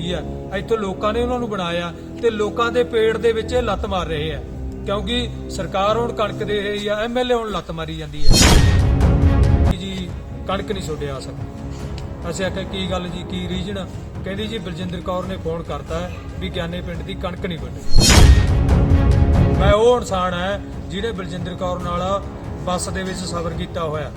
ਰਹੀ ਹੈ ਇੱਥੋਂ ਲੋਕਾਂ ਨੇ ਉਹਨਾਂ ਨੂੰ ਬਣਾਇਆ ਤੇ ਲੋਕਾਂ ਦੇ ਪੇਟ ਦੇ ਵਿੱਚ ਇਹ ਲੱਤ ਮਾਰ ਰਹੇ ਆ। ਕਿਉਂਕਿ ਸਰਕਾਰ ਹੁਣ ਕਣਕ ਦੇ ਰਹੀ ਆ ਐਮਐਲਏ ਹੁਣ ਲੱਤ ਮਾਰੀ ਜਾਂਦੀ ਹੈ ਜੀ, ਕਣਕ ਨਹੀਂ ਛੋੜਿਆ ਸਕਦਾ ਅਸੀਂ ਆਖਿਆ, ਕੀ ਗੱਲ ਜੀ, ਕੀ ਰੀਜਨ? ਕਹਿੰਦੀ ਜੀ, ਬਲਜਿੰਦਰ ਕੌਰ ਨੇ ਫੋਨ ਕਰਤਾ ਵੀ ਗਿਆਨੇ ਪਿੰਡ ਦੀ ਕਣਕ ਨਹੀਂ ਵੰਡਣੀ ਮੈਂ ਉਹ ਇਨਸਾਨ ਹੈ ਜਿਹਨੇ ਬਲਜਿੰਦਰ ਕੌਰ ਨਾਲ ਬੱਸ ਦੇ ਵਿੱਚ ਸਫ਼ਰ ਕੀਤਾ ਹੋਇਆ।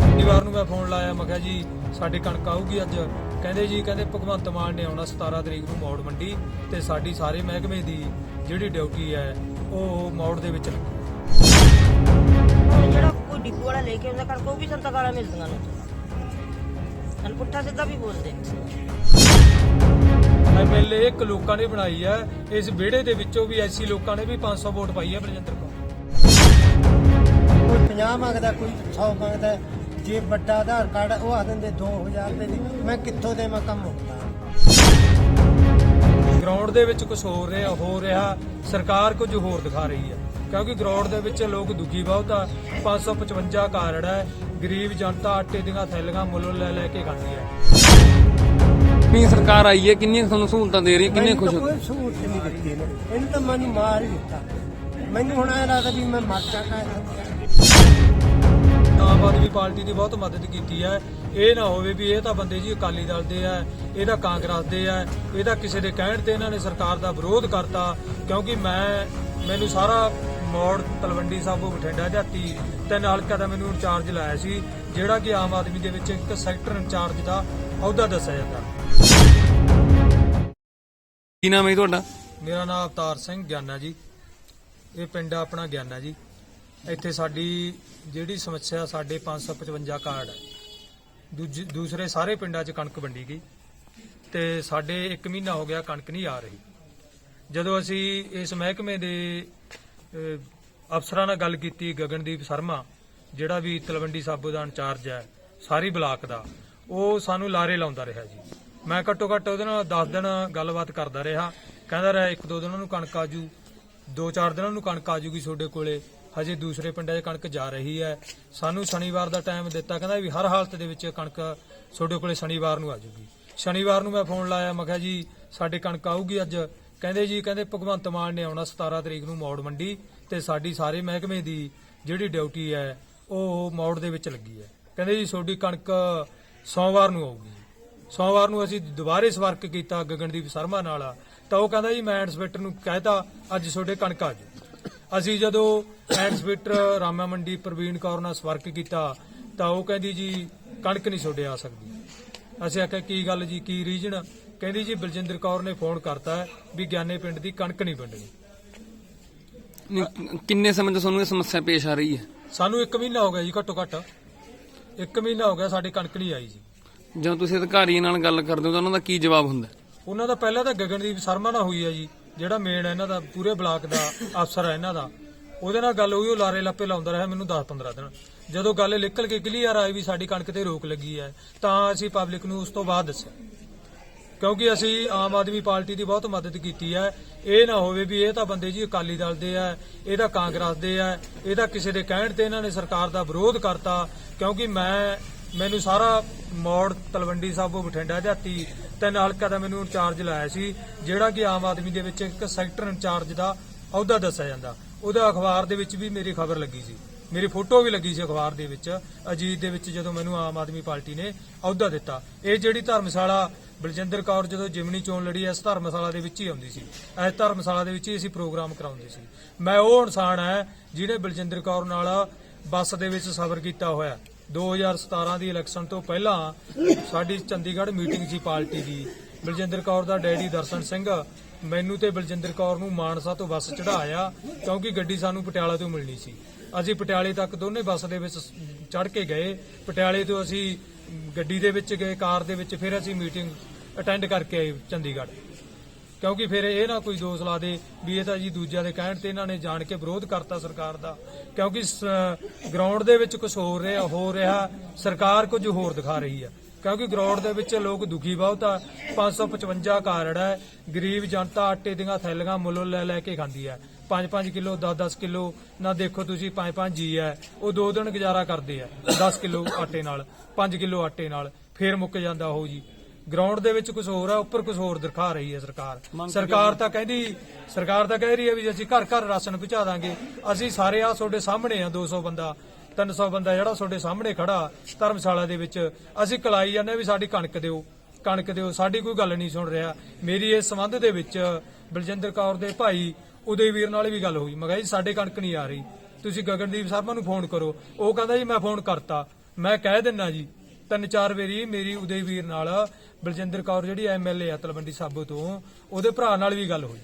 ਕਿੰਨੀ ਵਾਰ ਨੂੰ ਮੈਂ ਫੋਨ ਲਾਇਆ, ਮੈਂ ਕਿਹਾ ਜੀ, ਸਾਡੀ ਕਣਕ ਆਊਗੀ ਅੱਜ। ਕਹਿੰਦੇ ਜੀ ਕਹਿੰਦੇ ਭਗਵੰਤ ਮਾਨ ਨੇ ਆਉਣਾ 17 ਤਰੀਕ ਨੂੰ ਮੌੜ ਮੰਡੀ ਤੇ ਸਾਡੀ ਸਾਰੇ ਮਹਿਕਮੇ ਦੀ ਜਿਹੜੀ ਡਿਊਟੀ ਹੈ ਉਹ ਮੌੜ ਦੇ ਵਿੱਚ ਲੱਗੀ। ਜਿਹੜਾ ਕੋਈ ਡਿਪੂ ਵਾਲਾ ਲੈ ਕੇ ਆਉਂਦਾ ਕਣਕ ਉਹ ਵੀ ਸੰਤਾ ਕਾਲਾ ਮਿਲਦੀਆਂ ਨੇ। ਸਾਨੂੰ ਪੁੱਠਾ ਸਿੱਧਾ ਵੀ ਬੋਲਦੇ। ਐਮਐਲਏ ਇੱਕ ਲੋਕਾਂ ਨੇ ਬਣਾਈ ਹੈ ਇਸ ਵਿਹੜੇ ਦੇ ਵਿੱਚੋਂ ਵੀ ਐਸੀ ਲੋਕਾਂ ਨੇ ਵੀ 500 ਵੋਟ ਪਾਈ ਹੈ ਬਲਜਿੰਦਰ ਕੌਰ। ਕੋਈ 50 ਮੰਗਦਾ ਕੋਈ 100 ਮੰਗਦਾ ਜੇ ਵੱਡਾ ਆਧਾਰ ਕਾਰਡ ਉਹ ਆ ਦਿੰਦੇ 2000 ਰੁਪਏ ਦੀ। ਮੈਂ ਕਿੱਥੋਂ ਦੇ ਮੈਂ ਕੰਮ? ਹੁੰਦਾ ਗਰਾਊਂਡ ਦੇ ਵਿੱਚ ਕੁਝ ਹੋ ਰਿਹਾ ਹੋ ਰਿਹਾ। ਸਰਕਾਰ ਕੁਝ ਹੋਰ ਦਿਖਾ ਰਹੀ ਹੈ। ਕਿਉਂਕਿ ਗਰਾਊਂਡ ਦੇ ਵਿੱਚ ਲੋਕ ਦੁਖੀ ਬਹੁਤ ਆ। 555 ਕਾਰਡ ਹੈ। ਗਰੀਬ ਜਨਤਾ ਆਟੇ ਦੀਆਂ ਥੈਲੀਆਂ ਮੁੱਲ ਲੈ ਲੈ ਕੇ ਖਾਂਦੀ ਹੈ। ਕਿੰਨੀ ਸਰਕਾਰ ਆਈ ਹੈ ਕਿੰਨੀਆਂ ਤੁਹਾਨੂੰ ਸਹੂਲਤਾਂ ਦੇ ਰਹੀ ਹੈ ਕਿੰਨੇ ਖੁਸ਼ ਹੋ ਕੋਈ ਸਹੂਲਤ ਨਹੀਂ ਦਿੱਤੀ ਇਹਨੇ। ਇਹਨੂੰ ਤਾਂ ਮੈਨੂੰ ਮਾਰ ਹੀ ਦਿੱਤਾ। ਮੈਨੂੰ ਹੁਣ ਐ ਲੱਗਦਾ ਵੀ ਮੈਂ ਮਰ ਜਾਣਾ ਆਮ ਆਦਮੀ ਪਾਰਟੀ ਦੀ ਬਹੁਤ ਮਦਦ ਕੀਤੀ ਹੈ। ਇਹ ਨਾ ਹੋਵੇ ਵੀ ਇਹ ਤਾਂ ਬੰਦੇ ਜੀ ਅਕਾਲੀ ਦਲ ਦੇ ਆ ਇਹ ਤਾਂ ਕਾਂਗਰਸ ਦੇ ਆ ਇਹ ਤਾਂ ਕਿਸੇ ਦੇ ਕਹਿਣ ਤੇ ਇਹਨਾਂ ਨੇ ਸਰਕਾਰ ਦਾ ਵਿਰੋਧ ਕਰਤਾ। ਕਿਉਂਕਿ ਮੈਂ ਮੈਨੂੰ ਸਾਰਾ ਮੋੜ ਤਲਵੰਡੀ ਸਾਬੋ ਬਠਿੰਡਾ ਜਾਤੀ ਤੇ ਹਲਕਾ ਦਾ ਮੈਨੂੰ ਇੰਚਾਰਜ ਲਾਇਆ ਸੀ ਜਿਹੜਾ ਕਿ ਆਮ ਆਦਮੀ ਦੇ ਵਿੱਚ ਇੱਕ ਸੈਕਟਰ ਇੰਚਾਰਜ ਦਾ ਅਹੁਦਾ ਦੱਸਿਆ ਜਾਂਦਾ। ਕੀ ਨਾਮ ਹੈ ਤੁਹਾਡਾ? ਮੇਰਾ ਨਾਮ ਅਵਤਾਰ ਸਿੰਘ ਗਿਆਨਾ ਜੀ। ਇਹ ਪਿੰਡ ਆਪਣਾ ਗਿਆਨਾ ਜੀ। ਇੱਥੇ ਸਾਡੀ ਜਿਹੜੀ ਸਮੱਸਿਆ ਸਾਡੇ 555 ਕਾਰਡ ਹੈ। ਦੂਜੇ, ਦੂਸਰੇ ਸਾਰੇ ਪਿੰਡਾਂ 'ਚ ਕਣਕ ਵੰਡੀ ਗਈ ਤੇ ਸਾਡੇ 1 ਮਹੀਨਾ ਹੋ ਗਿਆ ਕਣਕ ਨਹੀਂ ਆ ਰਹੀ। ਜਦੋਂ ਅਸੀਂ ਇਸ ਮਹਿਕਮੇ ਦੇ ਅਫਸਰਾਂ ਨਾਲ ਗੱਲ ਕੀਤੀ, ਗਗਨਦੀਪ ਸ਼ਰਮਾ, ਜਿਹੜਾ ਵੀ ਤਲਵੰਡੀ ਸਾਬੋ ਦਾ ਇੰਚਾਰਜ ਹੈ, ਸਾਰੀ ਬਲਾਕ ਦਾ, ਉਹ ਸਾਨੂੰ ਲਾਰੇ ਲਾਉਂਦਾ ਰਿਹਾ ਜੀ। ਮੈਂ ਘੱਟੋ ਘੱਟ ਉਹਦੇ ਨਾਲ 10 ਦਿਨ ਗੱਲਬਾਤ ਕਰਦਾ ਰਿਹਾ। ਕਹਿੰਦਾ ਰਿਹਾ, ਇੱਕ ਦੋ ਦਿਨਾਂ ਨੂੰ ਕਣਕ ਆਜੂ ਦੋ ਚਾਰ ਦਿਨਾਂ ਨੂੰ ਕਣਕ ਆਜੂਗੀ ਤੁਹਾਡੇ ਕੋਲੇ। ਹਜੇ ਦੂਸਰੇ ਪਿੰਡਾਂ 'ਚ ਕਣਕ ਜਾ ਰਹੀ ਹੈ। ਸਾਨੂੰ ਸ਼ਨੀਵਾਰ ਦਾ ਟਾਈਮ ਦਿੱਤਾ, ਕਹਿੰਦਾ ਵੀ ਹਰ ਹਾਲਤ ਦੇ ਵਿੱਚ ਕਣਕ ਤੁਹਾਡੇ ਕੋਲੇ ਸ਼ਨੀਵਾਰ ਨੂੰ ਆ ਜਾਊਗੀ। ਸ਼ਨੀਵਾਰ ਨੂੰ ਮੈਂ ਫੋਨ ਲਾਇਆ, ਮੈਂ ਕਿਹਾ ਜੀ, ਸਾਡੇ ਕਣਕ ਆਊਗੀ ਅੱਜ। ਕਹਿੰਦੇ ਜੀ, ਕਹਿੰਦੇ ਭਗਵੰਤ ਮਾਨ ਨੇ ਆਉਣਾ 17 ਤਰੀਕ ਨੂੰ ਮੌੜ ਮੰਡੀ ਤੇ ਸਾਡੀ ਸਾਰੇ ਮਹਿਕਮੇ ਦੀ ਜਿਹੜੀ ਡਿਊਟੀ ਹੈ, ਉਹ ਮੌੜ ਦੇ ਵਿੱਚ ਲੱਗੀ ਹੈ। ਕਹਿੰਦੇ ਜੀ, ਤੁਹਾਡੀ ਕਣਕ ਸੋਮਵਾਰ ਨੂੰ ਆਊਗੀ। ਸੋਮਵਾਰ ਨੂੰ ਅਸੀਂ ਦੁਬਾਰੇ ਸੰਪਰਕ ਕੀਤਾ ਗਗਨਦੀਪ ਸ਼ਰਮਾ ਨਾਲ। ਤਾਂ ਉਹ ਕਹਿੰਦਾ ਜੀ, ਮੈਂ ਇੰਸਪੈਕਟਰ ਨੂੰ ਕਹਿਤਾ ਅੱਜ ਤੁਹਾਡੇ ਕਣਕ ਆ ਜਾਊ ਅਸੀਂ ਜਦੋਂ ਇੰਸਪੈਕਟਰ ਰਾਮਾ ਮੰਡੀ ਪ੍ਰਵੀਨ ਕੌਰ ਨਾਲ ਸੰਪਰਕ ਕੀਤਾ ਤਾਂ ਉਹ ਕਹਿੰਦੀ ਜੀ ਕਣਕ ਨਹੀਂ ਛੋਡੇ ਆ ਸਕਦੀ। ਅਸੀਂ ਆਖਿਆ ਕੀ ਗੱਲ ਜੀ ਕੀ ਰੀਜਨ? ਕਹਿੰਦੀ ਜੀ ਬਲਜਿੰਦਰ ਕੌਰ ਨੇ ਫੋਨ ਕਰਤਾ ਵੀ ਗਿਆਨੇ ਪਿੰਡ ਦੀ ਕਣਕ ਨਹੀਂ ਵੰਡਣੀ। ਨਹੀਂ, ਕਿੰਨੇ ਸਮੇਂ ਤੋਂ ਤੁਹਾਨੂੰ ਇਹ ਸਮੱਸਿਆ ਪੇਸ਼ ਆ ਰਹੀ ਹੈ? ਸਾਨੂੰ 1 ਮਹੀਨਾ ਹੋ ਗਿਆ ਜੀ ਘੱਟੋ ਘੱਟ। 1 ਮਹੀਨਾ ਹੋ ਗਿਆ ਸਾਡੀ ਕਣਕ ਨਹੀਂ ਆਈ ਜੀ। ਜਦੋਂ ਤੁਸੀਂ ਅਧਿਕਾਰੀਆਂ ਨਾਲ ਗੱਲ ਕਰਦੇ ਹੋ ਤਾਂ ਉਹਨਾਂ ਦਾ ਕੀ ਜਵਾਬ ਹੁੰਦਾ? ਹੈ? ਉਹਨਾਂ ਦਾ ਪਹਿਲਾਂ ਤਾਂ ਗਗਨਦੀਪ ਸ਼ਰਮਾ ਨਾਲ ਹੋਈ ਹੈ ਜੀ। ਜਿਹੜਾ ਮੇਨ ਹੈ ਇਹਨਾਂ ਦਾ, ਪੂਰੇ ਬਲਾਕ ਦਾ ਅਫਸਰ ਹੈ ਇਹਨਾਂ ਦਾ, ਉਹਦੇ ਨਾਲ ਗੱਲ ਹੋਈ, ਉਹ ਲਾਰੇ ਲੱਪੇ ਲਾਉਂਦਾ ਰਿਹਾ ਮੈਨੂੰ 10-15 ਦਿਨ। ਜਦੋਂ ਗੱਲ ਨਿਕਲ ਕੇ ਕਲੀਅਰ ਆਈ ਵੀ ਸਾਡੀ ਕਣਕ ਤੇ ਰੋਕ ਲੱਗੀ ਹੈ, ਤਾਂ ਅਸੀਂ ਪਬਲਿਕ ਨੂੰ ਉਸ ਤੋਂ ਬਾਅਦ ਦੱਸਿਆ। ਕਿਉਂਕਿ ਅਸੀਂ ਆਮ ਆਦਮੀ ਪਾਰਟੀ ਦੀ ਬਹੁਤ ਮਦਦ ਕੀਤੀ ਹੈ। ਇਹ ਨਾ ਹੋਵੇ ਵੀ ਇਹ ਤਾਂ ਬੰਦੇ ਜੀ ਅਕਾਲੀ ਦਲ ਦੇ ਆ, ਇਹ ਤਾਂ ਕਾਂਗਰਸ ਦੇ ਆ, ਇਹ ਤਾਂ ਕਿਸੇ ਦੇ ਕਹਿਣ ਤੇ ਇਹਨਾਂ ਨੇ ਸਰਕਾਰ ਦਾ ਵਿਰੋਧ ਕਰਤਾ। ਕਿਉਂਕਿ ਮੈਂ, ਮੈਨੂੰ ਸਾਰਾ ਮੌੜ ਤਲਵੰਡੀ ਸਾਬੋ ਬਠਿੰਡਾ ਜਾਤੀ ਤੇ ਹਲਕਾ ਦਾ ਮੈਨੂੰ ਇੰਚਾਰਜ ਲਾਇਆ ਸੀ, ਜਿਹੜਾ ਕਿ ਆਮ ਆਦਮੀ ਦੇ ਵਿੱਚ ਇੱਕ ਸੈਕਟਰ ਇੰਚਾਰਜ ਦਾ ਅਹੁਦਾ ਦੱਸਿਆ ਜਾਂਦਾ। ਉਹਦਾ ਅਖਬਾਰ ਦੇ ਵਿੱਚ ਵੀ ਮੇਰੀ ਖਬਰ ਲੱਗੀ ਸੀ। ਮੇਰੀ ਫੋਟੋ ਵੀ ਲੱਗੀ ਸੀ ਅਖਬਾਰ ਦੇ ਵਿੱਚ। ਅਜੀਤ ਦੇ ਵਿੱਚ ਜਦੋਂ ਮੈਨੂੰ ਆਮ ਆਦਮੀ ਪਾਰਟੀ ਨੇ ਅਹੁਦਾ ਦਿੱਤਾ। ਇਹ ਜਿਹੜੀ ਧਰਮਸ਼ਾਲਾ ਬਲਜਿੰਦਰ ਕੌਰ ਜਦੋਂ ਜਿਮਨੀ ਚੋਣ ਲੜੀ, ਇਸ ਧਰਮਸ਼ਾਲਾ ਦੇ ਵਿੱਚ ਹੀ ਆਉਂਦੀ ਸੀ। ਇਸ ਧਰਮਸ਼ਾਲਾ ਦੇ ਵਿੱਚ ਹੀ ਅਸੀਂ ਪ੍ਰੋਗਰਾਮ ਕਰਾਉਂਦੇ ਸੀ। ਮੈਂ ਉਹ ਇਨਸਾਨ ਹੈ, ਜਿਹਨੇ ਬਲਜਿੰਦਰ ਕੌਰ ਨਾਲ ਬੱਸ ਦੇ ਵਿੱਚ ਸਫ਼ਰ ਕੀਤਾ ਹੋਇਆ। 2017 ਦੀ ਇਲੈਕਸ਼ਨ ਤੋਂ ਪਹਿਲਾਂ ਸਾਡੀ ਚੰਡੀਗੜ੍ਹ ਮੀਟਿੰਗ ਸੀ ਪਾਰਟੀ ਦੀ। ਬਲਜਿੰਦਰ ਕੌਰ ਦਾ ਡੈਡੀ ਦਰਸ਼ਨ ਸਿੰਘ ਮੈਨੂੰ ਤੇ ਬਲਜਿੰਦਰ ਕੌਰ ਨੂੰ ਮਾਨਸਾ ਤੋਂ ਬੱਸ ਚੜਾਇਆ ਕਿਉਂਕਿ ਗੱਡੀ ਸਾਨੂੰ ਪਟਿਆਲਾ ਤੋਂ ਮਿਲਣੀ ਸੀ। ਅਸੀਂ ਪਟਿਆਲੇ ਤੱਕ ਦੋਨੇ ਬੱਸ ਦੇ ਵਿੱਚ ਚੜ ਕੇ ਗਏ। ਪਟਿਆਲੇ ਤੋਂ ਅਸੀਂ ਗੱਡੀ ਦੇ ਵਿੱਚ ਗਏ, ਕਾਰ ਦੇ ਵਿੱਚ, ਫਿਰ ਅਸੀਂ ਮੀਟਿੰਗ ਅਟੈਂਡ ਕਰਕੇ ਆਏ ਚੰਡੀਗੜ੍ਹ। ਕਿਉਂਕਿ ਫਿਰ ਇਹ ਨਾ ਕੋਈ ਦੋਸ਼ ਲਾ ਦੇ ਵੀ ਇਹ ਤਾਂ ਜੀ ਦੂਜਿਆਂ ਦੇ ਕਹਿਣ ਤੇ ਇਹਨਾਂ ਨੇ ਜਾਣ ਕੇ ਵਿਰੋਧ ਕਰਤਾ ਸਰਕਾਰ ਦਾ। ਕਿਉਂਕਿ ਗਰਾਊਂਡ ਦੇ ਵਿੱਚ ਕੁਝ ਹੋ ਰਿਹਾ ਹੋ ਰਿਹਾ, ਸਰਕਾਰ ਕੁਝ ਹੋਰ ਦਿਖਾ ਰਹੀ ਹੈ ਕਿਉਂਕਿ ਗਰਾਊਂਡ ਦੇ ਵਿੱਚ ਲੋਕ ਦੁਖੀ ਬਹੁਤ ਆ। 555 ਕਾਰਡ ਹੈ ਗਰੀਬ ਜਨਤਾ ਆਟੇ ਦੀਆਂ ਥੈਲੀਆਂ ਮੁੱਲ ਲੈ ਲੈ ਕੇ ਖਾਂਦੀ ਹੈ 5-5 ਕਿਲੋ 10-10 ਕਿਲੋ, ਨਾ ਦੇਖੋ ਤੁਸੀਂ 5-5 ਜੀ ਹੈ ਉਹ ਦੋ ਦਿਨ ਗੁਜ਼ਾਰਾ ਕਰਦੇ ਆ 10 ਕਿਲੋ ਆਟੇ ਨਾਲ 5 ਕਿਲੋ ਆਟੇ ਨਾਲ, ਫੇਰ ਮੁੱਕ ਜਾਂਦਾ ਉਹ ਜੀ। ਗਰਾਊਂਡ ਦੇ ਵਿੱਚ ਕੁਝ ਹੋਰ ਆ ਉੱਪਰ ਕੁਝ ਹੋਰ ਦਿਖਾ ਰਹੀ ਹੈ ਸਰਕਾਰ। ਸਰਕਾਰ ਤਾਂ ਕਹਿੰਦੀ ਸਰਕਾਰ ਤਾਂ ਕਹਿ ਰਹੀ ਹੈ ਵੀ ਅਸੀਂ ਘਰ ਘਰ ਰਾਸ਼ਨ ਪਹੁੰਚਾ ਦਾਂਗੇ ਅਸੀਂ ਸਾਰੇ ਆ ਤੁਹਾਡੇ ਸਾਹਮਣੇ ਆ 200 ਬੰਦਾ 300 ਬੰਦਾ ਜਿਹੜਾ ਤੁਹਾਡੇ ਸਾਹਮਣੇ ਖੜਾ ਧਰਮਸ਼ਾਲਾ ਦੇ ਵਿੱਚ ਅਸੀਂ ਕਲਾਈ ਜਾਂਦੇ ਵੀ ਸਾਡੀ ਕਣਕ ਦਿਓ। ਕਣਕ ਦਿਓ ਸਾਡੀ ਕੋਈ ਗੱਲ ਨਹੀਂ ਸੁਣ ਰਿਹਾ। ਮੇਰੀ ਇਸ ਸੰਬੰਧ ਦੇ ਵਿੱਚ ਬਲਜਿੰਦਰ ਕੌਰ ਦੇ ਭਾਈ ਉਦੇਵੀਰ ਨਾਲ ਵੀ ਗੱਲ ਹੋਈ। ਮੈਂ ਕਿਹਾ ਜੀ ਸਾਡੇ ਕਣਕ ਨਹੀਂ ਆ ਰਹੀ। ਤੁਸੀਂ ਗਗਨਦੀਪ ਸ਼ਰਮਾ ਨੂੰ ਫੋਨ ਕਰੋ। ਉਹ ਕਹਿੰਦਾ ਜੀ ਮੈਂ ਫੋਨ ਕਰਤਾ। ਮੈਂ ਕਹਿ ਦਿੰਨਾ ਜੀ ਤਿੰਨ ਚਾਰ ਵਾਰੀ ਮੇਰੀ ਉਦੇਵੀਰ ਨਾਲ ਬਲਜਿੰਦਰ ਕੌਰ ਜਿਹੜੀ ਐਮਐਲਏ ਆ ਤਲਵੰਡੀ ਸਾਬੋ ਤੋਂ ਉਹਦੇ ਭਰਾ ਨਾਲ ਵੀ ਗੱਲ ਹੋਈ।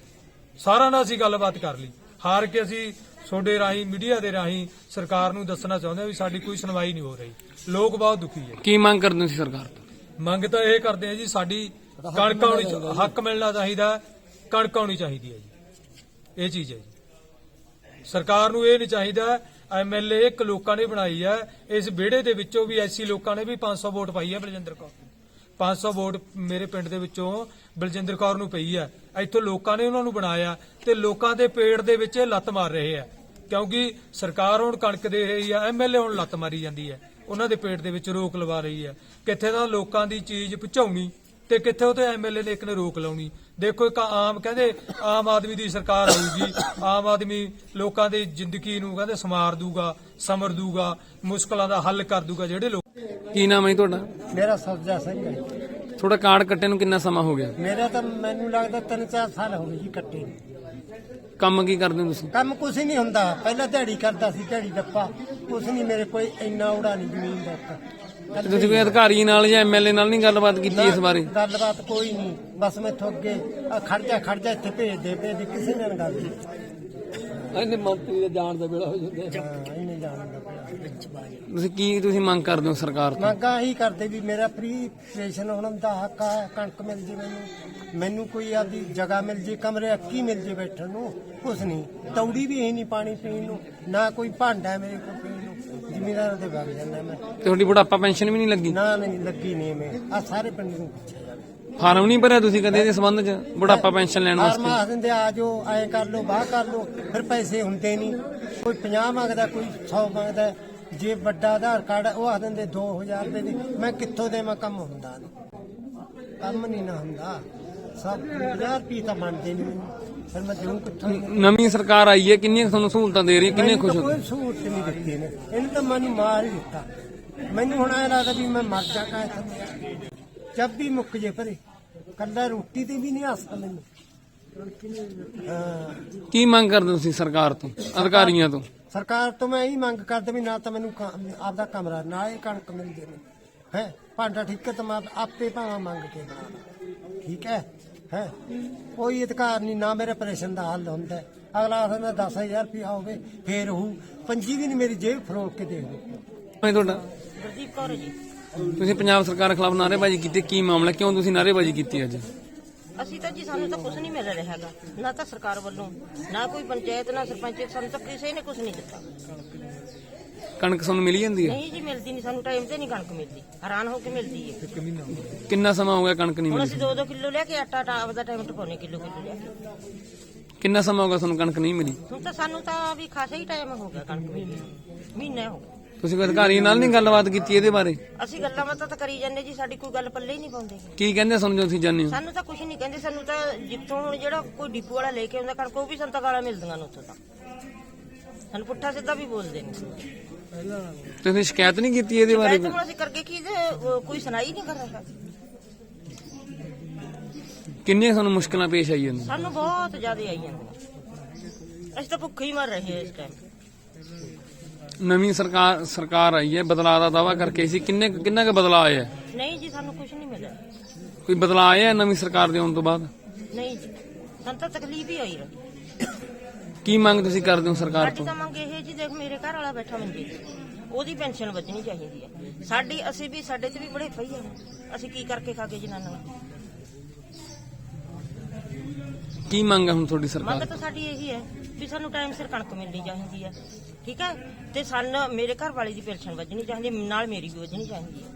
ਸਾਰਿਆਂ ਨਾਲ ਅਸੀਂ ਗੱਲਬਾਤ ਕਰ ਲਈ। ਹਾਰ ਕੇ ਅਸੀਂ ਤੁਹਾਡੇ ਰਾਹੀਂ ਮੀਡੀਆ ਦੇ ਰਾਹੀਂ ਸਰਕਾਰ ਨੂੰ ਦੱਸਣਾ ਚਾਹੁੰਦੇ ਹਾਂ ਵੀ ਸਾਡੀ ਕੋਈ ਸੁਣਵਾਈ ਨਹੀਂ ਹੋ ਰਹੀ। ਲੋਕ ਬਹੁਤ ਦੁਖੀ ਹੈ। ਕੀ ਮੰਗ ਕਰਦੇ ਤੁਸੀਂ ਸਰਕਾਰ ਤੋਂ? ਮੰਗ ਤਾਂ ਇਹ ਕਰਦੇ ਆ ਜੀ ਸਾਡੀ ਕਣਕ ਆਉਣੀ ਹੱਕ ਮਿਲਣਾ ਚਾਹੀਦਾ ਕਣਕ ਆਉਣੀ ਚਾਹੀਦੀ ਹੈ ਜੀ। ਇਹ ਚੀਜ਼ ਹੈ ਜੀ। ਸਰਕਾਰ ਨੂੰ ਇਹ ਨਹੀਂ ਚਾਹੀਦਾ ਐਮਐਲਏ ਇੱਕ ਲੋਕਾਂ ਨੇ ਬਣਾਈ ਹੈ ਇਸ ਵਿਹੜੇ ਦੇ ਵਿੱਚੋਂ ਵੀ ਐਸੀ ਲੋਕਾਂ ਨੇ ਵੀ 500 ਵੋਟ ਪਾਈ ਹੈ ਬਲਜਿੰਦਰ ਕੌਰ 500 ਵੋਟ ਮੇਰੇ ਪਿੰਡ ਦੇ ਵਿੱਚੋਂ ਬਲਜਿੰਦਰ ਕੌਰ ਨੂੰ ਪਈ ਹੈ ਇੱਥੋਂ ਲੋਕਾਂ ਨੇ ਉਹਨਾਂ ਨੂੰ ਬਣਾਇਆ ਤੇ ਲੋਕਾਂ ਦੇ ਪੇੜ ਦੇ ਵਿੱਚ ਲੱਤ ਮਾਰ ਰਹੇ ਆ। ਕਿਉਂਕਿ ਸਰਕਾਰ ਹੁਣ ਕਣਕ ਦੇ ਰਹੀ ਆ ਐਮਐਲਏ ਹੁਣ ਲੱਤ ਮਾਰੀ ਜਾਂਦੀ ਹੈ ਉਹਨਾਂ ਦੇ ਪੇਟ ਦੇ ਵਿੱਚ ਰੋਕ ਲਵਾ ਰਹੀ ਹੈ ਕਿੱਥੇ ਤਾਂ ਲੋਕਾਂ ਦੀ ਚੀਜ਼ ਪਹੁੰਚਾਉਣੀ ਤੇ ਕਿੱਥੇ ਉਹ ਤੇ ਐਮਐਲਏ ਨੇ ਇੱਕ ਨੇ ਰੋਕ ਲਾਉਣੀ। ਦੇਖੋ ਇੱਕ ਆਮ ਕਹਿੰਦੇ ਆਮ ਆਦਮੀ ਦੀ ਸਰਕਾਰ ਆਊਗੀ ਆਮ ਆਦਮੀ ਲੋਕਾਂ ਦੀ ਜ਼ਿੰਦਗੀ ਨੂੰ ਕਹਿੰਦੇ ਸਮਾਰ ਦੂਗਾ ਸਮਰ ਦੂਗਾ ਮੁਸ਼ਕਲਾਂ ਦਾ ਹੱਲ ਕਰ ਦੂਗਾ ਜਿਹੜੇ ਲੋਕ ਕੀ ਨਾਮ ਹੈ ਤੁਹਾਡਾ? ਮੇਰਾ ਸਰਜਾ ਸਿੰਘ ਹੈ। ਤੁਹਾਡਾ ਕਾਰਡ ਕੱਟੇ ਨੂੰ ਕਿੰਨਾ ਸਮਾਂ ਹੋ ਗਿਆ? ਮੇਰਾ ਤਾਂ ਮੈਨੂੰ ਲੱਗਦਾ ਤਿੰਨ ਚਾਰ ਸਾਲ ਹੋ ਗਏ ਜੀ ਕੱਟੇ ਨੂੰ। ਕੰਮ ਕੀ ਕਰਦੇ ਹੋ ਤੁਸੀਂ? ਕੰਮ ਕੁਛ ਨਹੀਂ ਹੁੰਦਾ। ਪਹਿਲਾਂ ਦਿਹਾੜੀ ਕਰਦਾ ਸੀ ਦਿਹਾੜੀ ਡੱਪਾ। ਕੁਛ ਨਹੀਂ ਮੇਰੇ ਕੋਈ ਇੰਨਾ ਉੜਾ ਨਹੀਂ ਜ਼ਮੀਨ ਦਾ। ਤੇ ਤੁਸੀਂ ਕੋਈ ਅਧਿਕਾਰੀ ਨਾਲ ਜਾਂ ਐਮਐਲਏ ਨਾਲ ਨਹੀਂ ਗੱਲਬਾਤ ਕੀਤੀ ਇਸ ਬਾਰੇ? ਗੱਲਬਾਤ ਕੋਈ ਨਹੀਂ। ਬਸ ਮੈਥੋਂ ਅੱਗੇ ਜਾ ਖੜ ਜਾ ਇੱਥੇ ਭੇਜ ਦੇ ਭੇਜ ਦੇ ਕਿਸੇ ਨੇ ਨੀ ਗੱਲ ਕੀਤੀ ਇਹਨੇ ਮੰਤਰੀ ਦਾ ਜਾਣ ਦਾ ਵੇਲਾ ਹੋ ਜਾਂਦਾ। ਤੁਸੀਂ ਕੀ ਤੁਸੀਂ ਮੰਗ ਕਰਦੇ ਹੋ ਸਰਕਾਰ ਤੋਂ? ਮੰਗਾਂ ਹੀ ਕਰਦੇ ਵੀ ਮੇਰਾ ਫ੍ਰੀ ਰੇਸ਼ਨ ਹੁਣ ਦਾ ਹੱਕ ਆ ਕਣਕ ਮਿਲ ਜੇ ਮੈਨੂੰ ਮੈਨੂੰ ਕੋਈ ਆਪਦੀ ਜਗ੍ਹਾ ਮਿਲ ਜੇ ਕਮਰੇ ਅੱਕੀ ਮਿਲ ਜੇ ਬੈਠਣ ਨੂੰ ਕੁਛ ਨਹੀਂ। ਤੌੜੀ ਵੀ ਇਹ ਨਹੀਂ ਪਾਣੀ ਪੀਣ ਨੂੰ ਨਾ ਕੋਈ ਭਾਂਡਾ ਹੈ ਮੇਰੇ ਕੋਲ ਪੀਣ ਨੂੰ ਜ਼ਿਮੀਦਾਰ ਦੇ ਵਗ ਜਾਂਦਾ ਮੈਂ। ਤੁਹਾਡੀ ਬੁਢਾਪਾ ਪੈਨਸ਼ਨ ਵੀ ਨਹੀਂ ਲੱਗੀ? ਨਾ ਨਹੀਂ ਲੱਗੀ ਨਹੀਂ ਮੈਂ। ਆ ਸਾਰੇ ਪਿੰਡ ਨੂੰ ਪੁੱਛਿਆ। ਫਾਰਮ ਨਹੀਂ ਭਰਿਆ ਤੁਸੀਂ ਕਦੇ ਇਹਦੇ ਸੰਬੰਧ 'ਚ? ਬੁਢਾਪਾ ਪੈਨਸ਼ਨ ਲੈਣ ਵਾਸਤੇ। ਆਰਮਾ ਦਿੰਦੇ ਆ ਜੋ ਐ ਕਰ ਲੋ ਬਾਹ ਕਰ ਲੋ ਫਿਰ ਪੈਸੇ ਹੁੰਦੇ ਨਹੀਂ। ਕੋਈ 50 ਮੰਗਦਾ ਕੋਈ 100 ਮੰਗਦਾ ਜੇ ਵੱਡਾ ਆਧਾਰ ਕਾਰਡ ਉਹ ਆ ਦਿੰਦੇ 2000 ਰੁਪਏ ਦੀ। ਮੈਂ ਕਿੱਥੋਂ ਦੇਵਾਂ ਕੰਮ ਹੁੰਦਾ ਨਹੀਂ ਕੰਮ ਨਹੀਂ ਨਾ ਹੁੰਦਾ। ਸਭ 50 ਰੁਪਏ ਤਾਂ ਮੰਨਦੇ ਨਹੀਂ ਫਿਰ ਮੈਂ ਦੇਉਂ ਕਿੱਥੋਂ? ਨਵੀਂ ਸਰਕਾਰ ਆਈ ਹੈ ਕਿੰਨੀਆਂ ਤੁਹਾਨੂੰ ਸਹੂਲਤਾਂ ਦੇ ਰਹੀ ਹੈ ਕਿੰਨੇ ਖੁਸ਼ ਹੋ ਕੋਈ ਸਹੂਲਤ ਨਹੀਂ ਦਿੱਤੀ ਨੇ ਇਹਨੇ ਤਾਂ ਮੈਨੂੰ ਮਾਰ ਹੀ ਦਿੱਤਾ। ਮੈਨੂੰ ਹੁਣ ਐ ਲੱਗਦਾ ਵੀ ਮੈਂ ਮਰ ਜਾ ਕਾ ਜਦ ਵੀ ਮੁੱਕ ਜੇ ਪਰੇ ਕੱਲਾ ਰੋਟੀ ਤੇ ਵੀ ਨਹੀਂ ਆਸਾ ਮੈਨੂੰ। ਹਾਂ। ਕੀ ਮੰਗ ਕਰਦੇ ਤੁਸੀਂ ਸਰਕਾਰ ਤੋਂ ਅਧਿਕਾਰੀਆਂ ਤੋਂ? ਸਰਕਾਰ ਤੋਂ ਮੈਂ ਇਹੀ ਮੰਗ ਕਰਦਾ ਵੀ ਨਾ ਤਾਂ ਮੈਨੂੰ ਕ- ਆਪਦਾ ਕਮਰਾ ਨਾ ਇਹ ਕਣਕ ਮਿਲ ਜਾਵੇ ਹੈ? ਭਾਂਡਾ ਠੀਕ ਤਾਂ ਮੈਂ ਆਪੇ ਭਾਵੇਂ ਮੰਗ ਕੇ। ਬਣਾ ਲਾਂ। ਠੀਕ ਹੈ? ਹੈ? ਕੋਈ ਅਧਿਕਾਰ ਨਹੀਂ ਨਾ ਮੇਰੇ ਆਪਰੇਸ਼ਨ ਦਾ ਹੱਲ ਹੁੰਦਾ ਹੈ। ਅਗਲਾ ਆਖਦਾ 10000 ਰੁਪਇਆ ਹੋਵੇ ਫੇਰ ਉਹ ਪੰਜੀ ਵੀ ਨਹੀਂ ਮੇਰੀ ਜੇਬ ਫਰੋਲ ਕੇ ਦੇ ਦੇ ਮੈਂ ਤੁਹਾਡਾ ਗੁਰਦੀਪ ਕੌਰ ਜੀ। ਤੁਸੀਂ ਪੰਜਾਬ ਸਰਕਾਰ ਖਿਲਾਫ ਨਾਅਰੇਬਾਜ਼ੀ ਕੀਤੀ ਕੀ ਮਾਮਲਾ ਕਿਉਂ ਤੁਸੀਂ ਨਾਅਰੇਬਾਜ਼ੀ ਕੀਤੀ ਅੱਜ? ਅਸੀਂ ਤਾਂ ਜੀ ਸਾਨੂੰ ਤਾਂ ਕੁਝ ਨਹੀਂ ਮਿਲ ਰਿਹਾ ਹੈਗਾ ਨਾ ਤਾਂ ਸਰਕਾਰ ਵੱਲੋਂ ਨਾ ਕੋਈ ਪੰਚਾਇਤ ਨਾ ਸਰਪੰਚ ਸਾਨੂੰ ਤਾਂ ਕਿਸੇ ਨੇ ਕੁਝ ਨਹੀਂ ਦਿੱਤਾ। ਕਣਕ ਤੁਹਾਨੂੰ ਮਿਲੀ ਜਾਂਦੀ ਹੈ? ਨਹੀਂ ਜੀ ਮਿਲਦੀ ਨਹੀਂ ਸਾਨੂੰ ਟਾਈਮ ਤੇ ਨਹੀਂ ਕਣਕ ਮਿਲਦੀ ਹੈਰਾਨ ਹੋ ਕੇ ਮਿਲਦੀ ਹੈ। ਕਿੰਨਾ ਸਮਾਂ ਹੋ ਗਿਆ ਕਣਕ ਨਹੀਂ ਹੁਣ ਮਿਲੀ ਅਸੀਂ 2-2 ਕਿਲੋ ਲਿਆ ਕੇ ਆਟਾ ਟਾ ਆਪਦਾ ਟਾਈਮ ਟਪਾਉਣੇ ਕਿਲੋ ਕਿਲੋ ਲਿਆ ਕੇ। ਕਿੰਨਾ ਸਮਾਂ ਹੋ ਗਿਆ ਤੁਹਾਨੂੰ ਕਣਕ ਨਹੀਂ ਮਿਲੀ? ਹੁਣ ਤਾਂ ਸਾਨੂੰ ਤਾਂ ਵੀ ਖਾਸਾ ਹੀ ਟਾਈਮ ਹੋ ਗਿਆ ਕਣਕ ਮਿਲਦੀ ਨੂੰ। ਮਹੀਨਾ ਹੋ ਗਿਆ। ਤੁਸੀਂ ਕੋਈ ਅਧਿਕਾਰੀ ਨਾਲ ਨਹੀਂ ਗੱਲਬਾਤ ਕੀਤੀ ਇਹਦੇ ਬਾਰੇ? ਅਸੀਂ ਗੱਲਾਂ ਬਾਤਾਂ ਤਾਂ ਕਰੀ ਜਾਂਦੇ ਜੀ ਸਾਡੀ ਕੋਈ ਗੱਲ ਪੱਲੇ ਹੀ ਨਹੀਂ ਪਾਉਂਦੇ ਕੀ ਕਹਿੰਦੇ ਸਾਨੂੰ ਜੋ ਤੁਸੀਂ ਜਾਣਦੇ ਹੋ? ਸਾਨੂੰ ਤਾਂ ਕੁਝ ਨਹੀਂ ਕਹਿੰਦੇ ਸਾਨੂੰ ਤਾਂ ਜਿੱਥੋਂ ਹੁਣ ਜਿਹੜਾ ਕੋਈ ਡਿਪੂ ਵਾਲਾ ਲੈ ਕੇ ਆਉਂਦਾ ਕਣਕ ਉਹ ਵੀ ਸੰਤਾ ਗਾਲਾਂ ਮਿਲਦੀਆਂ ਨੇ ਉੱਥੋਂ ਤਾਂ। ਸਾਨੂੰ ਪੁੱਠਾ ਸਿੱਧਾ ਵੀ ਬੋਲਦੇ ਨੇ। ਤੁਸੀਂ ਸ਼ਿਕਾਇਤ ਨਹੀਂ ਕੀਤੀ ਇਹਦੇ ਬਾਰੇ ਹੁਣ ਅਸੀਂ ਕਰਕੇ ਕੀ ਜੇ ਕੋਈ ਸੁਣਾਈ ਨਹੀਂ ਕਰ ਰਿਹਾ ਕਿੰਨੀਆਂ ਤੁਹਾਨੂੰ ਮੁਸ਼ਕਲਾਂ ਪੇਸ਼ ਆਈ ਜਾਂਦੀਆਂ ਸਾਨੂੰ ਬਹੁਤ ਜ਼ਿਆਦਾ ਆਈ ਜਾਂਦੀਆਂ ਅਸੀਂ ਤਾਂ ਭੁੱਖੇ ਹੀ ਮਰ ਰਹੇ ਹਾਂ ਇਸ ਟਾਈਮ ਨਵੀਂ ਸਰਕਾਰ ਸਰਕਾਰ ਆਈ ਹੈ ਬਦਲਾਅ ਦਾ ਦਾਵਾ ਕਰਕੇ ਸੀ ਕਿੰਨੇ ਕਿੰਨਾ ਕੁ ਬਦਲਾਅ ਆਇਆ? ਹੈ? ਨਹੀਂ ਜੀ ਸਾਨੂੰ ਕੁਝ ਨਹੀਂ ਮਿਲਿਆ। ਕੋਈ ਬਦਲਾਅ ਆਇਆ ਹੈ ਨਵੀਂ ਸਰਕਾਰ ਦੇ ਆਉਣ ਤੋਂ ਬਾਅਦ? ਨਹੀਂ ਜੀ ਸਾਨੂੰ ਤਾਂ ਤਕਲੀਫ ਹੀ ਹੋਈ ਰਹੀ। ਕੀ ਮੰਗ ਤੁਸੀਂ ਕਰਦੇ ਹੋ ਸਰਕਾਰ ਸਾਡੀ ਤੋਂ? ਤਾਂ ਮੰਗ ਇਹ ਹੈ ਜੀ ਦੇਖ ਮੇਰੇ ਘਰ ਵਾਲਾ ਬੈਠਾ ਮੰਜੀ ਤੇ। ਉਹਦੀ ਪੈਨਸ਼ਨ ਵੱਜਣੀ ਚਾਹੀਦੀ ਹੈ। ਸਾਡੀ ਅਸੀਂ ਵੀ ਸਾਡੇ ਤੇ ਵੀ ਬੜੇ ਪਈ ਆ ਅਸੀਂ ਕੀ ਕਰਕੇ ਖਾਗੇ ਜਨਾਨਾਂ ਕੀ ਮੰਗ ਹੈ ਹੁਣ ਤੁਹਾਡੀ ਸਰਕਾਰ ਮੰਗ ਤਾਂ? ਸਾਡੀ ਇਹੀ ਹੈ ਵੀ ਸਾਨੂੰ ਟਾਈਮ ਸਿਰ ਕਣਕ ਮਿਲਣੀ ਚਾਹੀਦੀ ਹੈ। ਠੀਕ ਹੈ ਤੇ ਸਾਨੂੰ ਮੇਰੇ ਘਰ ਵਾਲੇ ਦੀ ਪੈਨਸ਼ਨ ਵੱਜਣੀ ਚਾਹੀਦੀ ਹੈ ਨਾਲ ਮੇਰੀ ਵੀ ਵੱਜਣੀ ਚਾਹੀਦੀ ਹੈ